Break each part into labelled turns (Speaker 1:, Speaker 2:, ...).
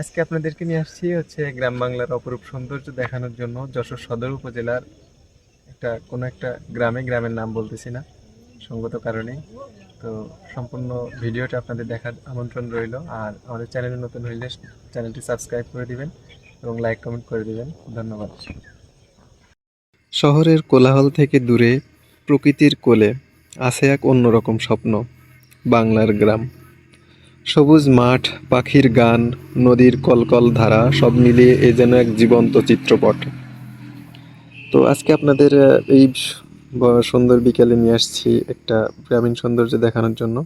Speaker 1: আজকে আপনাদেরকে নিয়ে আসছি হচ্ছে গ্রাম বাংলার অপরূপ সৌন্দর্য দেখানোর জন্য যশোর সদর উপজেলার একটা, কোনো একটা গ্রামে, গ্রামের নাম বলতেছি না, সঙ্গত কারণে। তো সম্পূর্ণ ভিডিওটা আপনাদের দেখার আমন্ত্রণ রইল, আর আমাদের চ্যানেলে নতুন হইলে চ্যানেলটি সাবস্ক্রাইব করে দিবেন এবং লাইক, কমেন্ট করে দিবেন। ধন্যবাদ। শহরের কোলাহল থেকে দূরে প্রকৃতির কোলে আছে এক অন্যরকম স্বপ্ন, বাংলার গ্রাম। সবুজ মাঠ, পাখির গান, নদীর কলকল ধারা, সব মিলিয়ে এ যেন এক জীবন্ত চিত্রপট। তো আজকে আপনাদের এই সুন্দর বিকেলে নিয়ে আসছি একটা গ্রামীণ সৌন্দর্য দেখানোর জন্য।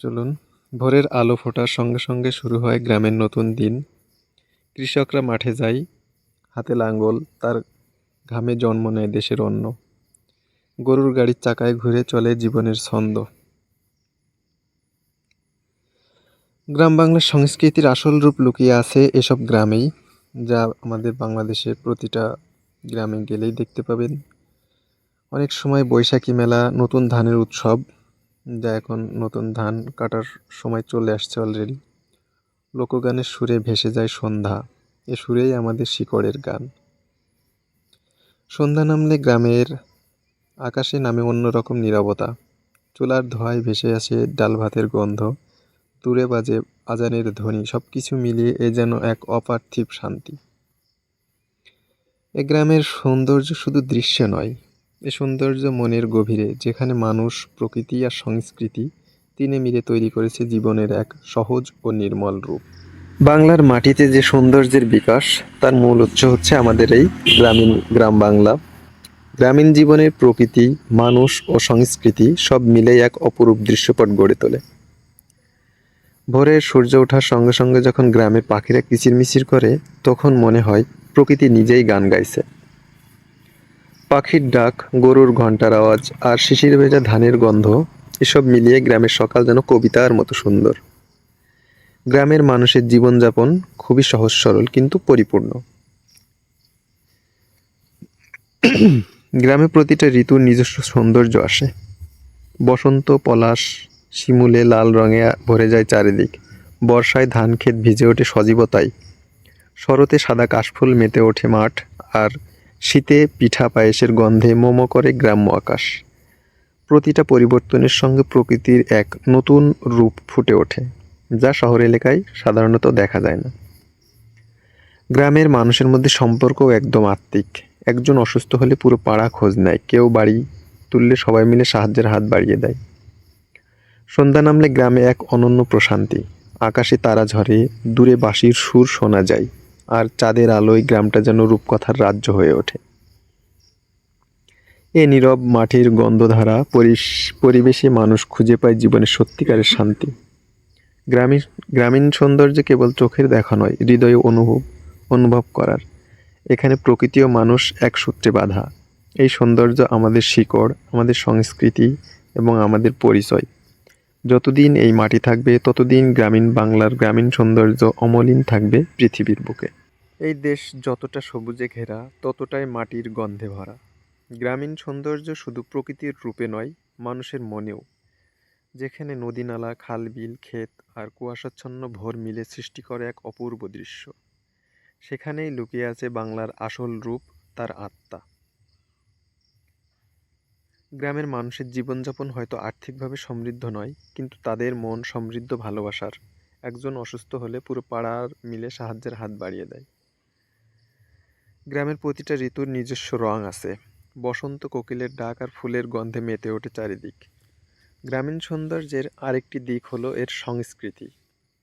Speaker 1: চলুন, ভোরের আলো ফোটার সঙ্গে সঙ্গে শুরু হয় গ্রামের নতুন দিন। কৃষকরা মাঠে যায় হাতে লাঙ্গল তার ঘামে জন্ম নেয় দেশের অন্ন। গরুর গাড়ির চাকায় ঘুরে চলে জীবনের ছন্দ। গ্রাম বাংলার সংস্কৃতির আসল রূপ লুকিয়ে আছে এসব গ্রামেই, যা আমাদের বাংলাদেশের প্রতিটা গ্রামে গেলেই দেখতে পাবেন। অনেক সময় বৈশাখী মেলা, নতুন ধানের উৎসব, যা এখন নতুন ধান কাটার সময় চলে আসছে অলরেডি লোকগানের সুরে ভেসে যায় সন্ধ্যা, এ সুরেই আমাদের শিকড়ের গান। সন্ধ্যা নামলে গ্রামের আকাশে নামে অন্যরকম নীরবতা, চুলার ধোঁয়ায় ভেসে আসে ডাল ভাতের গন্ধ। দূরে বাজে আজানের ধ্বনি সব কিছু মিলিয়ে এ যেন এক অপার্থিব শান্তি। এ গ্রামের সৌন্দর্য শুধু দৃশ্যে নয়, এ সৌন্দর্য মনের গভীরে, যেখানে মানুষ, প্রকৃতি আর সংস্কৃতি তিনে মিলে তৈরি করেছে জীবনের এক সহজ ও নির্মল রূপ। বাংলার মাটিতে যে সৌন্দর্যের বিকাশ, তার মূল উৎস হচ্ছে আমাদের এই গ্রামীণ গ্রাম বাংলা। গ্রামীণ জীবনের প্রকৃতি, মানুষ ও সংস্কৃতি সব মিলেই এক অপরূপ দৃশ্যপট গড়ে তোলে। ভোরে সূর্য ওঠার সঙ্গে সঙ্গে যখন গ্রামের পাখিরা কিচিরমিচির করে, তখন মনে হয় প্রকৃতি নিজেই গান গাইছে। পাখির ডাক, গরুর ঘণ্টার আওয়াজ আর শিশির ভেজা ধানের গন্ধ, এসব মিলিয়ে গ্রামের সকাল যেন কবিতার মতো সুন্দর। গ্রামের মানুষের জীবনযাপন খুবই সহজ সরল কিন্তু পরিপূর্ণ। গ্রামে প্রতিটা ঋতুর নিজস্ব সৌন্দর্য আসে। বসন্ত, পলাশ শিমুলে লাল রঙে ভরে যায় চারিদিক। বর্ষায় ধান ক্ষেত ভিজে ওঠে সজীবতায় শরতে সাদা কাশফুল মেতে ওঠে মাঠ, আর শীতে পিঠা পায়েসের গন্ধে মোমো করে গ্রাম্য আকাশ। প্রতিটা পরিবর্তনের সঙ্গে প্রকৃতির এক নতুন রূপ ফুটে ওঠে, যা শহর এলাকায় সাধারণত দেখা যায় না। গ্রামের মানুষের মধ্যে সম্পর্ক একদম আত্মিক। একজন অসুস্থ হলে পুরো পাড়া খোঁজ নেয়, কেউ বাড়ি তুললে সবাই মিলে সাহায্যের হাত বাড়িয়ে দেয়। সন্ধ্যা নামলে গ্রামে এক অনন্য প্রশান্তি। আকাশে তারা ঝরে, দূরে বাঁশির সুর শোনা যায়, আর চাঁদের আলোয় গ্রামটা যেন রূপকথার রাজ্য হয়ে ওঠে। এ নীরব মাটির গন্ধধারা পরিবেশে মানুষ খুঁজে পায় জীবনের সত্যিকারের শান্তি। গ্রামীণ গ্রামীণ সৌন্দর্য কেবল চোখের দেখা নয়, হৃদয়ে অনুভব অনুভব করার। এখানে প্রকৃতি ও মানুষ এক সূত্রে বাঁধা। এই সৌন্দর্য আমাদের শিকড়, আমাদের সংস্কৃতি এবং আমাদের পরিচয়। যতদিন এই মাটি থাকবে, ততদিন গ্রামীণ বাংলার গ্রামীণ সৌন্দর্য অমলিন থাকবে পৃথিবীর বুকে। এই দেশ যতটা সবুজে ঘেরা, ততটাই মাটির গন্ধে ভরা। গ্রামীণ সৌন্দর্য শুধু প্রকৃতির রূপে নয়, মানুষের মনেও। যেখানে নদী নালা খাল বিল ক্ষেত আর কুয়াশাচ্ছন্ন ভোর মিলে সৃষ্টি করে এক অপূর্ব দৃশ্য। সেখানেই লুকিয়ে আছে বাংলার আসল রূপ, তার আত্মা। গ্রামের মানুষের জীবনযাপন হয়তো আর্থিকভাবে সমৃদ্ধ নয়, কিন্তু তাদের মন সমৃদ্ধ ভালোবাসার। একজন অসুস্থ হলে পুরো পাড়ার মিলে সাহায্যের হাত বাড়িয়ে দেয়। গ্রামের প্রতিটা ঋতুর নিজস্ব রং আছে। বসন্ত কোকিলের ডাক আর ফুলের গন্ধে মেতে ওঠে চারিদিক। গ্রামীণ সৌন্দর্যের আরেকটি দিক হলো এর সংস্কৃতি।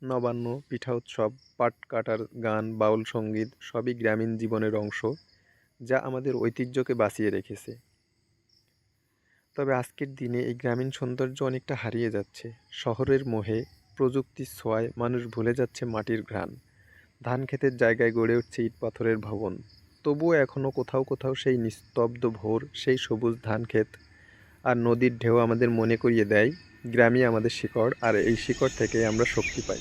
Speaker 1: নবান্ন, পিঠা উৎসব, পাট কাটার গান, বাউল সংগীত সবই গ্রামীণ জীবনের অংশ, যা আমাদের ঐতিহ্যকে বাঁচিয়ে রেখেছে। তবে আজকের দিনে এই গ্রামীণ সৌন্দর্য অনেকটা হারিয়ে যাচ্ছে। শহরের মোহে প্রযুক্তির ছোঁয়ায় মানুষ ভুলে যাচ্ছে মাটির ঘ্রাণ। ধান ক্ষেতের জায়গায় গড়ে উঠছে ইট পাথরের ভবন। তবুও এখনও কোথাও কোথাও সেই নিস্তব্ধ ভোর সেই সবুজ ধান ক্ষেত আর নদীর ঢেউ আমাদের মনে করিয়ে দেয় গ্রামই আমাদের শিকড় আর এই শিকড় থেকে আমরা শক্তি পাই।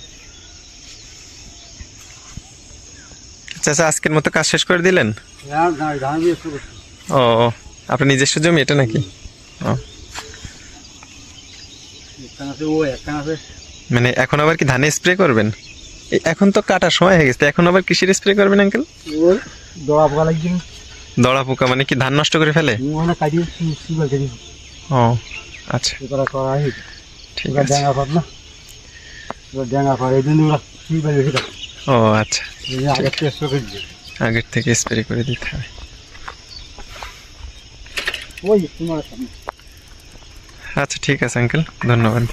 Speaker 1: চাচা আজকের মতো কাজ শেষ করে দিলেন?
Speaker 2: করছি।
Speaker 1: ও আপনার নিজস্ব জমি এটা নাকি? মানে এখন আবার কি ধানে স্প্রে করবেন? এখন তো কাটার সময় হয়ে গেছে এখন আবার কিসের স্প্রে করবেন আঙ্কেল
Speaker 2: দড়া পোকা লাগছে।
Speaker 1: দড়া পোকা মানে কি ধান নষ্ট করে ফেলে? ও আচ্ছা।
Speaker 2: করা
Speaker 1: ঠিক আছে। ও আচ্ছা।
Speaker 2: দিয়ে
Speaker 1: আগের থেকে স্প্রে করে দিতে হবে।
Speaker 2: ওই তোমার
Speaker 1: আচ্ছা ঠিক আছে আঙ্কেল ধন্যবাদ।